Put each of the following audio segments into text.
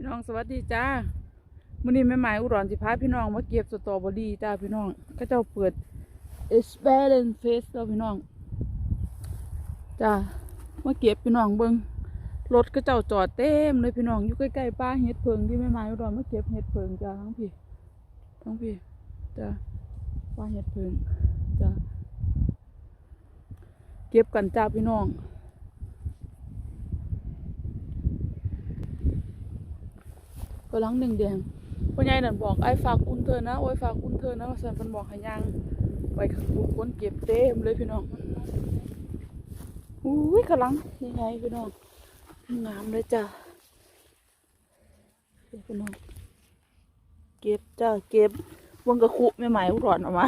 พี่น้องสวัสดีจ้ามื้อนี้แม่หมายอุดรสิพาพี่น้องมาเก็บสตรอเบอรี่จ้าพี่น้องก็เจ้าเปิด e s p e r e n Face แล้วพี่น้องจ้ามาเก็บพี่น้องเบิงรถก็เจ้าจอดเต็มเลยพี่น้องอยู่ใกล้ๆป้าเฮ็ดเพิงที่แม่หมายอุดรมาเก็บเฮ็ดเพิงจ้าทั้งพี่ทั้งพี่จ้าป้าเฮ็ดเพิงจ้าเก็บกันจ้าพี่น้อง กำลังหนึ่งแดงพ่อใหญ่นั่นบอกไอ้ฝากอุ่นเธอนะโอ้ยฝากอุ่นเธอนะว่าสันเพิ่นบอกให้ยังไปขับุกคนเก็บเต็มเลยพี่น้องอุ้ยกำลังยังไงพี่น้องงามเลยจ้ะพี่น้องเก็บจ้าเก็บวงกระคุไม่หมายอุดรออกมา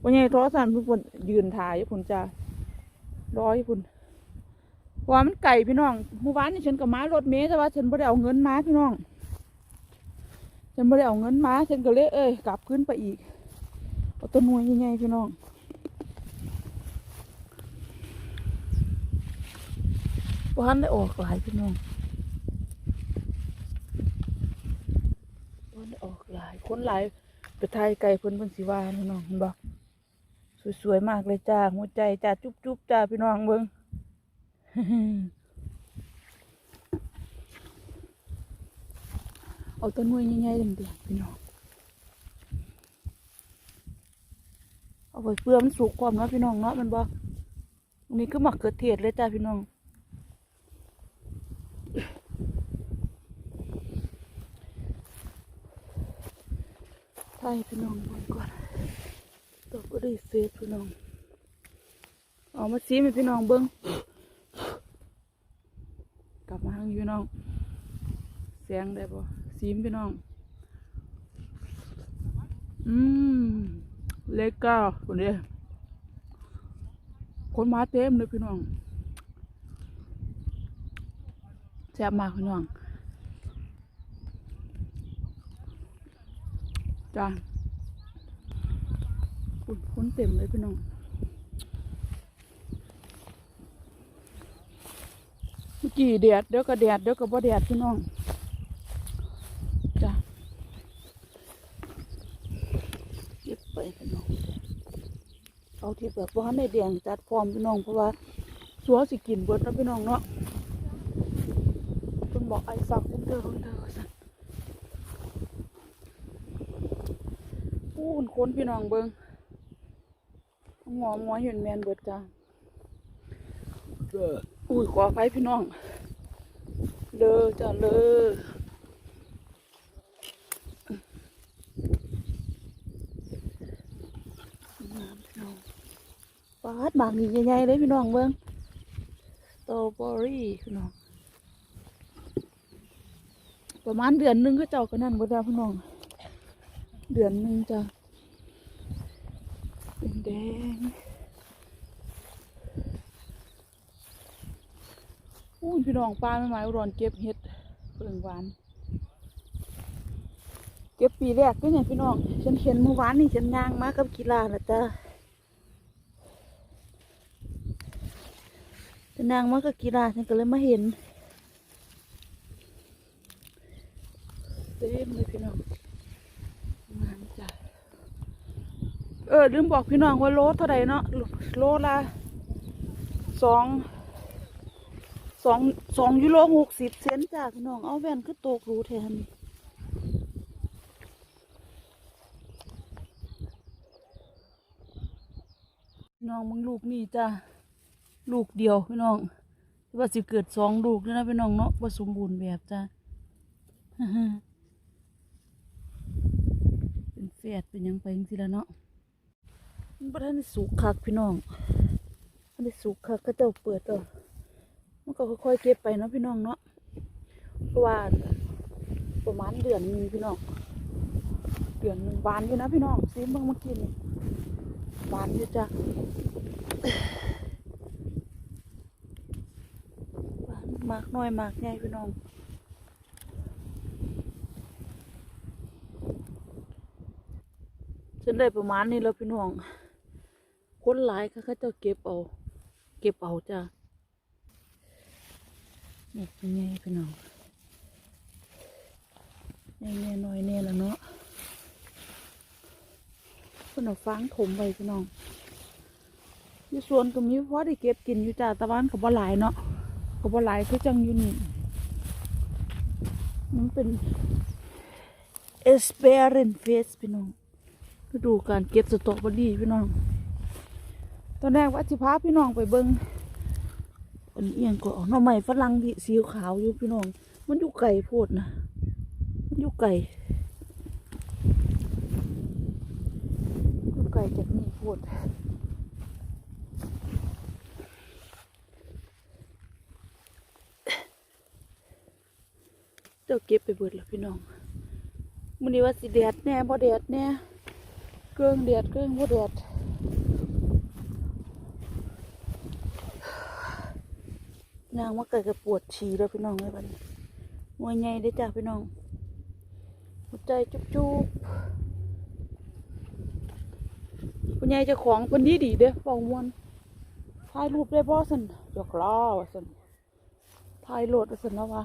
พ่อใหญ่โทรศัพท์เพิ่นยืนถ่ายอยู่พุ่นจ้ารออยู่พุ่นว่ามันไก่พี่น้องเมื่อวานนี่ฉันกับม้ารถเมล์แต่ว่าฉันไม่ได้เอาเงินมาพี่น้อง ฉันไม่ได้เอาเงินมาฉันก็เลยเอ้ยกลับขึ้นไปอีกเอาต้นนวยยังไงพี่น้องวันได้ออกหลายพี่น้องวันได้ออกหลายคนหลายไปไทยไก่เพิ่นเพิ่นสิว่าพี่น้องเห็นบอกสวยๆมากเลยจ้าหัวใจจ้าจุ๊บๆจ้าพี่น้องเบิ่ง เอาต้นนวยใหญ่ๆเด่นๆพี่น้องเอาไปเพื่อมันสุกความเนาะพี่น้องเนาะมันบ่ตรงนี้ก็หมักเกิดเทศเลยจ้าพี่น้องไทยพี่น้องเบิ่งก่อนตัวก็ได้เฟซพี่น้องเอามาซีให้พี่น้องเบิ้งกลับมาทางพี่น้องเสียงได้ปะ ซีมพี่น้อง อืม เล็กก้าคนนี้คนมาเต็มเลยพี่น้องแซ่บมากพี่น้อง จ้าอุ๊ยคนเต็มเลยพี่น้องเมื่อกี้แดดเดี๋ยวก็แดดเดี๋ยวก็บ่แดดพี่น้องจ้ะเก็บไปพี่น้องเอาที่แบบว่าในแดงจัดพร้อมพี่น้องเพราะว่าสัวสิกินเบิดแล้วพี่น้องเนาะเพิ่นบอกไอ้ฝากคุณเธอคุณเธอสันอู้นคนพี่น้องเบิงงอมงอเห็นแมนเบิดจ้าอุ้ยขอไฟพี่น้อง เลอจ้ะเลอน้ำพี่น้องปาดหมากนี่ใหญ่ๆเลยพี่น้องเบิ้งสตรอเบอรี่พี่น้องประมาณเดือนหนึงเขาเจ้าก็นั่นก็ได้พี่น้อง เดือนหนึงจ้ะเป็นแดงอู้พี่น้องป้าไม่หมายอุดรเก็บเห็ดเพิ่งหวาน เก็บปีแรกก็เนี่ยพี่น้องฉันเห็นเมื่อวานนี่ฉันย่างมากับกีฬาละจ้าฉันย่างมากับกีฬาฉันก็เลยมาเห็นเต็มเลยพี่น้องงามจ้ะเออลืมบอกพี่น้องว่าโลเท่าไหร่เนาะโลละสองสองสองยูโรหกสิบเซนต์จ้าพี่น้องเอาแว่นคือโตกรู้แทนพี่น้องมึงลูกนี่จ้า ลูกเดียวพี่น้องว่าสิเกิดสองลูกแล้วนะพี่น้องเนาะว่าสมบูรณ์แบบจ้าเป็นแฝดเป็นยังไปจังสิละเนาะมันบ่ทันสุกคักพี่น้องมันได้สุกคักก็จ้าเปิดตัวมันก็ค่อยๆเก็บไปเนาะพี่น้องเนาะเพราะว่าประมาณเดือนนึงพี่น้องเดือนหนึ่งบานอยู่นะพี่น้องซีมเบิ่งเมื่อกี้นี่บานอยู่จ้ะบาน มากน้อยมากใหญ่พี่น้องฉันได้ประมาณนี้แล้วพี่น้อง คนหลายค่ะเขาเจะเก็บเอา เก็บเอาจ้ะนี่เป็นไงพี่น้องใหญ่แน่น้อยแน่แล้วเนาะเพิ่นเอาฟางถมไปพี่น้องอยู่สวนก็มีพอได้เก็บกินอยู่จ้าตะวันก็บ่หลายเนาะ ก็บ่หลายคือจังอยู่นี่มันเป็นเอสเปรนเฟสพี่น้องฤดูการเก็บสตรอเบอรี่พี่น้อง ตอนแรกว่าสิพาพี่น้องไปเบิ่งอันเอียงก็หน่อไม้ฝรั่งที่สีขาวอยู่พี่น้อง มันอยู่ไกลโพดนะ มันอยู่ไกลอยู่ไกลจากนี่โพด เจ้าเก็บไปเบิดแล้วพี่น้องมันนี้ว่าสิแดดแน่บ่แดดแน่เกลืองแดดเกลืองบ่แดดนางว่าเกิดกับปวดฉี่แล้วพี่น้องเลยบัดนี้มวยใหญ่ได้จ้ะพี่น้องหัวใจจุ๊บจุ๊บคุณยายจะของคนดีดีเด้อเป่ามวนถ่ายรูปได้บ่สันหยอกล้อสันถ่ายโหลดสันแล้วว่า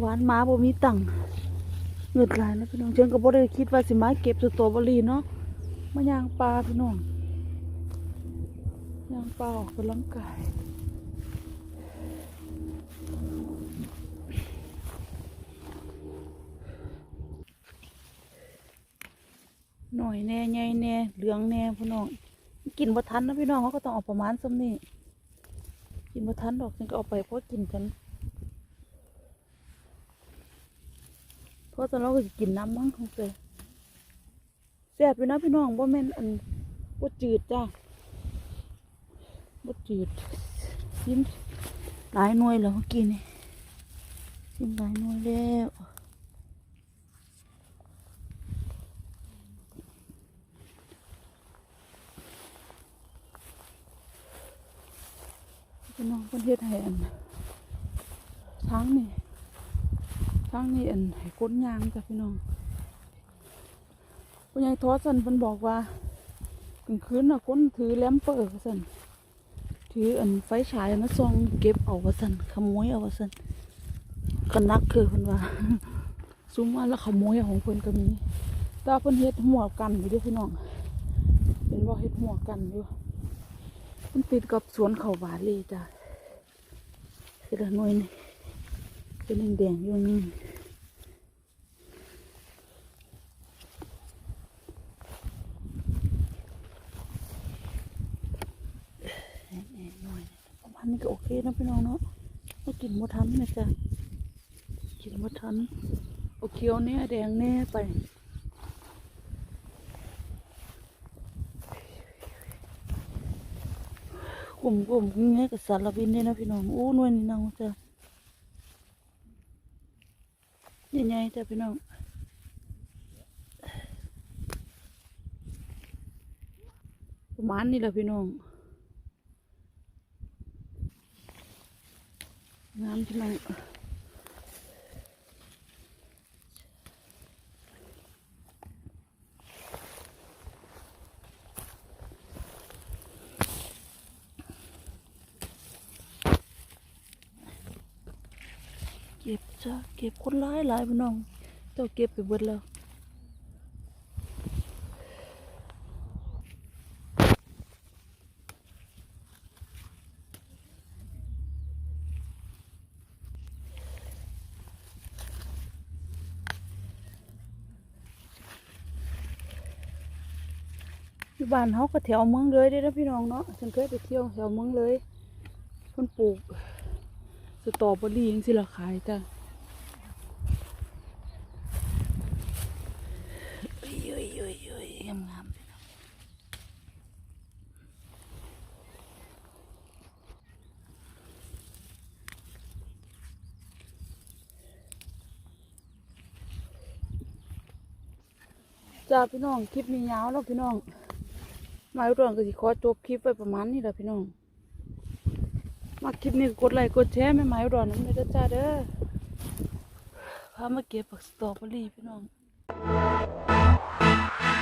เมื่อวานหมาบ่มีตังเงิดหลายนะพี่น้องเชิงก็บ่ได้คิดว่าสิมาเก็บสตรอเบอรี่เนาะมายางปลาพี่น้องยางปลาออกกำลังกายหน่อยแน่ใหญ่แน่เหลืองแน่พี่น้องกินบ่ทันนะพี่น้องเขาก็ต้องออกประมาณซ้ำนี่กินบ่ทันดอกฉันก็เอาไปเพราะกินกัน เพ ราะตอนเราก็สิกินน้ำมั้งของเสแซ่บอยู่นะพี่น้องบ่แม่นอันบ่จืดจ้าบ่จืดชิมหลายหน่วยแล้วเมื่อกี้นี่ชิมหลายหน่วยแล้วพี่น้องเพิ่นเฮ็ดให้อันทั้งนี่ ทางนี้อันให้ก้นยางจ้ะพี่น้องคุณยายทอสันเพิ่นบอกว่ากลางคืนน่ะคนถือแลมเปอร์สันถืออันไฟฉายมาส่องเก็บเอาว่าสันขโมยเอาว่าสันกันนักคือเพิ่นว่าซุ้มมาแล้วขโมยของเพิ่นก็มีตาเพิ่นเฮ็ดหัวกันอยู่ด้วยพี่น้องเป็นว่าเฮ็ดหัวกันอยู่มันติดกับสวนเขาบาลีจ้ะคือละหน่วยนี่ เป็นแดงๆอยู่นี่แหน่หน่อยประมาณนี้ก็โอเคนะพี่น้องเนาะไม่กินมดทันนะจ๊ะกินมดทันโอเคียวเนี่ยแดงแน่ไปกลุ่มกลุ่มๆเงี้ยกับสารบินเนี่ยนะพี่น้องอู้หน่วยนี่น้องจ้ะ ใหญ่ๆจ้ะพี่น้องประมาณนี้แหละพี่น้องงามพี่น้อง จ้ะเก็บคนร้ายหลายพี่น้อง เจ้าเก็บไปเบิดแล้วอยู่บ้านเขาก็แถวเมืองเลยเด้นะพี่น้องเนาะฉันเคยไปเที่ยวแถวเมืองเลยเพิ่นปลูกสตรอเบอรี่ยังสิละขายจ้ะเอ้ยเอ้ยเอ้ยเอ้ยงามงามๆพี่น้อง จ้าพี่น้องคลิปนี้ยาวแล้วพี่น้องมาอุดรก็สิขอจบคลิปไปประมาณนี้แหละพี่น้องมาคลิปนี้กดไลค์กดแชร์ไม่หมายอุดรน้ำเลยจ้าเด้อพามาเก็บผักสตรอเบอรี่พี่น้อง